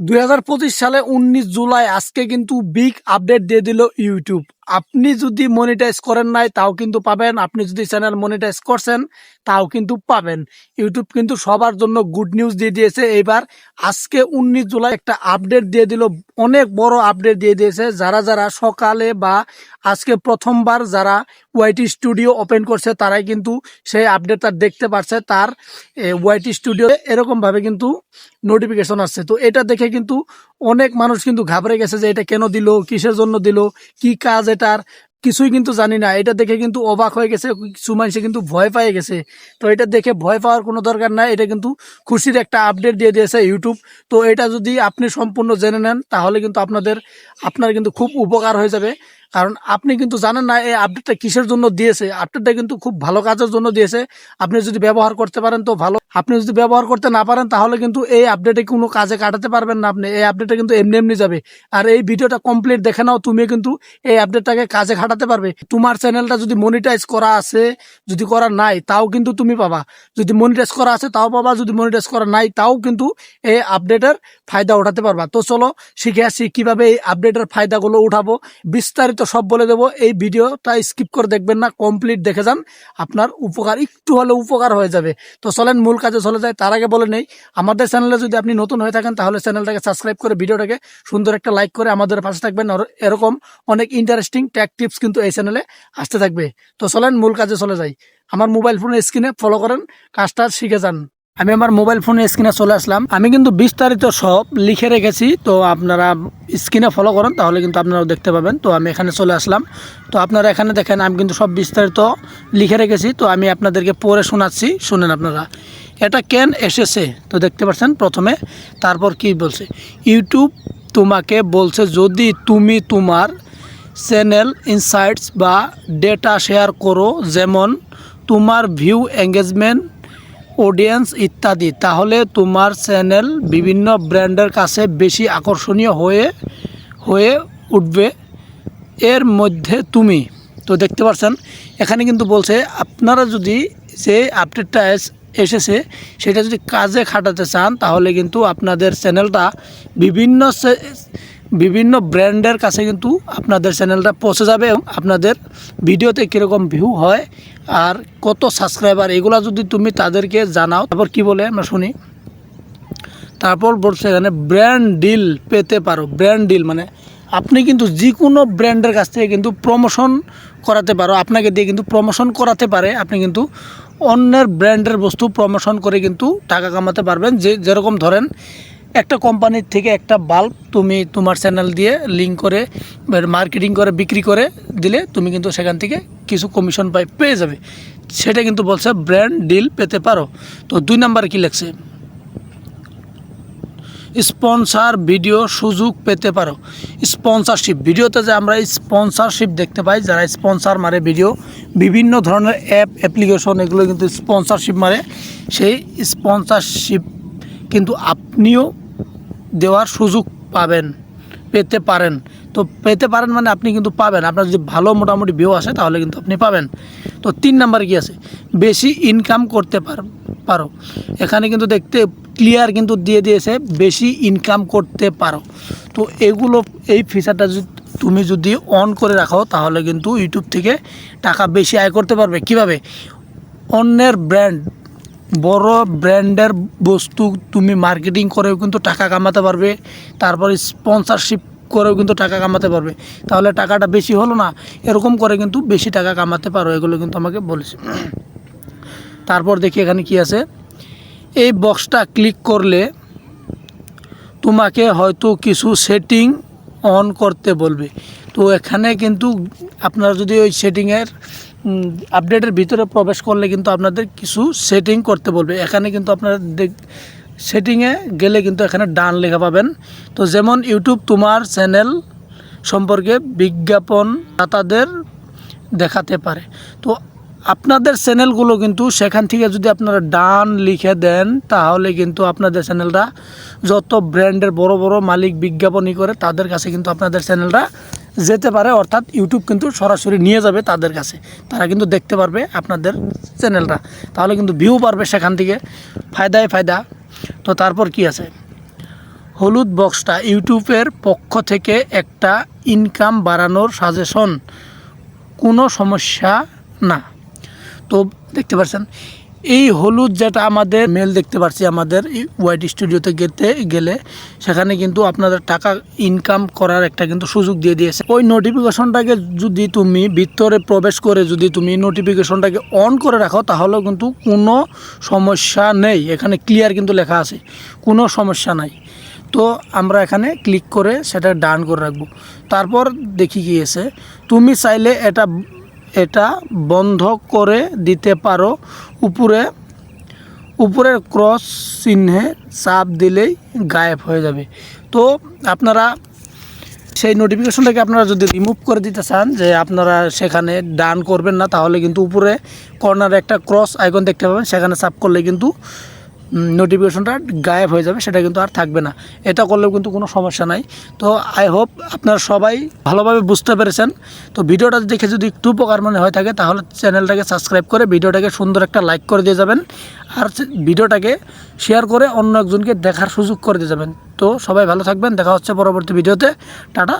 দুই হাজার পঁচিশ সালে উনিশ জুলাই আজকে কিন্তু বিগ আপডেট দিয়ে দিল ইউটিউব আপনি যদি মনিটাইজ করেন নাই, তাও কিন্তু পাবেন। আপনি যদি চ্যানেল মনিটাইজ করছেন, তাও কিন্তু পাবেন। ইউটিউব কিন্তু সবার জন্য গুড নিউজ দিয়ে দিয়েছে। এইবার আজকে উনিশ জুলাই একটা আপডেট দিয়ে দিল। অনেক বড় আপডেট দিয়ে দিয়েছে। যারা যারা সকালে বা আজকে প্রথমবার যারা ওয়াইটি স্টুডিও ওপেন করছে, তারাই কিন্তু সেই আপডেটটা দেখতে পারছে। তার ওয়াইটি স্টুডিও এরকমভাবে কিন্তু নোটিফিকেশন আসছে। তো এটা দেখে কিন্তু অনেক মানুষ কিন্তু ঘাবড়ে গেছে যে এটা কেন দিল, কিসের জন্য দিল, কি কাজ এটার, কিছুই কিন্তু জানি না। এটা দেখে কিন্তু অবাক হয়ে গেছে কিছু মানুষে কিন্তু ভয় পেয়ে গেছে। তো এটা দেখে ভয় পাওয়ার কোনো দরকার নাই, এটা কিন্তু খুশির একটা আপডেট দিয়ে দিয়েছে ইউটিউব তো এটা যদি আপনি সম্পূর্ণ জেনে নেন, তাহলে কিন্তু আপনাদের, আপনার কিন্তু খুব উপকার হয়ে যাবে। কারণ আপনি কিন্তু জানেন না, এই আপডেটটা কিসের জন্য দিয়েছে? আপডেটটা কিন্তু খুব ভালো কাজের জন্য দিয়েছে। আপনি যদি ব্যবহার করতে পারেন তো ভালো। আপনি যদি ব্যবহার করতে না পারেন, তাহলে কিন্তু এই আপডেটে কোনো কাজে কাটাতে পারবেন না আপনি। এই আপডেটটা কিন্তু এমনি এমনি যাবে। আর এই ভিডিওটা কমপ্লিট দেখে নাও তুমি কিন্তু এই আপডেটটাকে কাজে খাটাতে পারবে। তোমার চ্যানেলটা যদি মনিটাইজ করা আছে, যদি করা নাই, তাও কিন্তু তুমি পাবা। যদি মনিটাইজ করা আছে, তাও পাবা। যদি মনিটাইজ করা নাই, তাও কিন্তু এই আপডেটের ফায়দা উঠাতে পারবা। তো চলো, শিখে আসি কীভাবে এই আপডেটের ফায়দাগুলো উঠাবো। বিস্তারিত সব বলে দেবো, এই ভিডিওটা স্কিপ করে দেখবেন না কমপ্লিট দেখে যান। আপনার উপকার, একটু হলে উপকার হয়ে যাবে। তো চলেন, মূল কাজে চলে যায় তার আগে বলে নেই, আমাদের চ্যানেলে যদি আপনি নতুন হয়ে থাকেন, তাহলে চ্যানেলটাকে সাবস্ক্রাইব করে ভিডিওটাকে সুন্দর একটা লাইক করে আমাদের পাশে থাকবেন। এরকম অনেক ইন্টারেস্টিং ট্যাক টিপস কিন্তু এই চ্যানেলে আসতে থাকবে। তো চলেন, মূল কাজে চলে যাই। আমার মোবাইল ফোনের স্ক্রিনে ফলো করেন, কাজটা শিখে যান। আমি আমার মোবাইল ফোনের স্ক্রিনে চলে আসলাম। আমি কিন্তু বিস্তারিত সব লিখে রেখেছি, তো আপনারা স্ক্রিনে ফলো করেন, তাহলে কিন্তু আপনারাও দেখতে পাবেন। তো আমি এখানে চলে আসলাম। তো আপনারা এখানে দেখেন, আমি কিন্তু সব বিস্তারিত লিখে রেখেছি। তো আমি আপনাদেরকে পড়ে শোনাচ্ছি, শুনেন আপনারা। এটা কেন এসেছে? তো দেখতে পাচ্ছেন, প্রথমে তারপর কি বলছে? ইউটিউব তোমাকে বলছে, যদি তুমি তোমার চ্যানেল ইনসাইটস বা ডেটা শেয়ার করো, যেমন তোমার ভিউ এঙ্গেজমেন্ট অডিয়েন্স ইত্যাদি। তাহলে তোমার চ্যানেল বিভিন্ন ব্র্যান্ডের কাছে বেশি আকর্ষণীয় হয়ে হয়ে উঠবে। এর মধ্যে তুমি, তো দেখতে পাচ্ছেন এখানে কিন্তু বলছে, আপনারা যদি যে আপডেটটা এস- এসেছে, সেটা যদি কাজে খাটাতে চান, তাহলে কিন্তু আপনাদের চ্যানেলটা বিভিন্ন বিভিন্ন ব্র্যান্ডের কাছে কিন্তু আপনাদের চ্যানেলটা পৌঁছে যাবে এবং আপনাদের ভিডিওতে কীরকম ভিউ হয় আর কত সাবস্ক্রাইবার এগুলো যদি তুমি তাদেরকে জানাও, তারপর কি বলে আমরা শুনি? তারপর বলছে এখানে ব্র্যান্ড ডিল পেতে পারো ব্র্যান্ড ডিল মানে আপনি কিন্তু যে কোনো ব্র্যান্ডের কাছ থেকে কিন্তু প্রমোশন করাতে পারো, আপনাকে দিয়ে কিন্তু প্রমোশন করাতে পারে, আপনি কিন্তু অন্যের ব্র্যান্ডের বস্তু প্রমোশন করে কিন্তু টাকা কামাতে পারবেন, যে যেরকম ধরেন একটা কোম্পানির থেকে একটা বাল্ব তুমি তোমার চ্যানেল দিয়ে লিঙ্ক করে মার্কেটিং করে, বিক্রি করে দিলে তুমি কিন্তু সেখান থেকে কিছু কমিশন পাই, পেয়ে যাবে। সেটা কিন্তু বলছে ব্র্যান্ড ডিল পেতে পারো। তো দুই নাম্বার কি লেখছে? স্পন্সার ভিডিও সুযোগ পেতে পারো। স্পন্সারশিপ ভিডিওতে যে আমরা স্পন্সারশিপ দেখতে পাই, যারা স্পন্সার মারে ভিডিও বিভিন্ন ধরনের অ্যাপ অ্যাপ্লিকেশন এগুলো কিন্তু স্পন্সারশিপ মারে। সেই স্পন্সারশিপ কিন্তু আপনিও দেওয়ার সুযোগ পাবেন, পেতে পারেন। তো পেতে পারেন মানে আপনি কিন্তু পাবেন। আপনার যদি ভালো মোটামুটি ভিউ আসে তাহলে কিন্তু আপনি পাবেন। তো তিন নাম্বার কি আছে? বেশি ইনকাম করতে পার, পারো। এখানে কিন্তু দেখতে ক্লিয়ার কিন্তু দিয়ে দিয়েছে, বেশি ইনকাম করতে পারো। তো এগুলো, এই ফিচারটা যদি তুমি যদি অন করে রাখো, তাহলে কিন্তু ইউটিউব থেকে টাকা বেশি আয় করতে পারবে। কীভাবে? অন্যের ব্র্যান্ড বড় ব্র্যান্ডের বস্তু তুমি মার্কেটিং করেও কিন্তু টাকা কামাতে পারবে, তারপর স্পন্সরশিপ করেও কিন্তু টাকা কামাতে পারবে। তাহলে টাকাটা বেশি হলো না, এরকম করে কিন্তু বেশি টাকা কামাতে পারো, এগুলো কিন্তু আমাকে বলেছে। তারপর দেখি এখানে কি আছে। এই বক্সটা ক্লিক করলে তোমাকে হয়তো কিছু সেটিং অন করতে বলবে। তো এখানে কিন্তু আপনারা যদি ওই সেটিংয়ের আপডেটের ভিতরে প্রবেশ করলে কিন্তু আপনাদের কিছু সেটিং করতে বলবে। এখানে কিন্তু আপনারা সেটিংয়ে গেলে কিন্তু এখানে ডান লেখা পাবেন। তো যেমন ইউটিউব তোমার চ্যানেল সম্পর্কে বিজ্ঞাপন দাতাদের দেখাতে পারে। তো আপনাদের চ্যানেলগুলো কিন্তু সেখান থেকে যদি আপনারা ডান লিখে দেন, তাহলে কিন্তু আপনাদের চ্যানেলটা যত ব্র্যান্ডের বড় বড় মালিক বিজ্ঞাপনই করে, তাদের কাছে কিন্তু আপনাদের চ্যানেলটা যেতে পারে, অর্থাৎ ইউটিউব কিন্তু সরাসরি নিয়ে যাবে তাদের কাছে। তারা কিন্তু দেখতে পারবে আপনাদের চ্যানেলটা। তাহলে কিন্তু ভিউ পারবে সেখান থেকে। ফায়দায় ফায়দা। তো তারপর কি আছে? হলুদ বক্সটা ইউটিউবের পক্ষ থেকে একটা ইনকাম বাড়ানোর সাজেশন কোনো সমস্যা না। তো দেখতে পাচ্ছেন এই হলুদ যেটা আমাদের মেল দেখতে পাচ্ছি আমাদের ওয়াইড স্টুডিওতে গেতে, গেলে, সেখানে কিন্তু আপনাদের টাকা ইনকাম করার একটা কিন্তু সুযোগ দিয়ে দিয়েছে। ওই নোটিফিকেশনটাকে যদি তুমি ভিতরে প্রবেশ করে যদি তুমি নোটিফিকেশনটাকে অন করে রাখো, তাহলেও কিন্তু কোনো সমস্যা নেই। এখানে ক্লিয়ার কিন্তু লেখা আছে, কোনো সমস্যা নাই। তো আমরা এখানে ক্লিক করে সেটা ডান করে রাখব। তারপর দেখি কি গিয়েছে তুমি চাইলে এটা এটা বন্ধ করে দিতে পারো। উপরে, উপরের ক্রস চিহ্নে চাপ দিলেই গায়েব হয়ে যাবে। তো আপনারা সেই নোটিফিকেশনটাকে আপনারা যদি রিমুভ করে দিতে চান যে আপনারা সেখানে ডান করবেন না, তাহলে কিন্তু উপরে কর্নারে একটা ক্রস আইকন দেখতে পাবেন। সেখানে চাপ করলে কিন্তু নোটিফিকেশনটা গায়েব হয়ে যাবে, সেটা কিন্তু আর থাকবে না। এটা করলেও কিন্তু কোনো সমস্যা নাই। তো আই হোপ আপনারা সবাই ভালোভাবে বুঝতে পেরেছেন। তো ভিডিওটা দেখে যদি একটু উপকার মনে হয়ে থাকে, তাহলে চ্যানেলটাকে সাবস্ক্রাইব করে ভিডিওটাকে সুন্দর একটা লাইক করে দিয়ে যাবেন। আর ভিডিওটাকে শেয়ার করে অন্য একজনকে দেখার সুযোগ করে দিয়ে যাবেন। তো সবাই ভালো থাকবেন। দেখা হচ্ছে পরবর্তী ভিডিওতে। টাটা।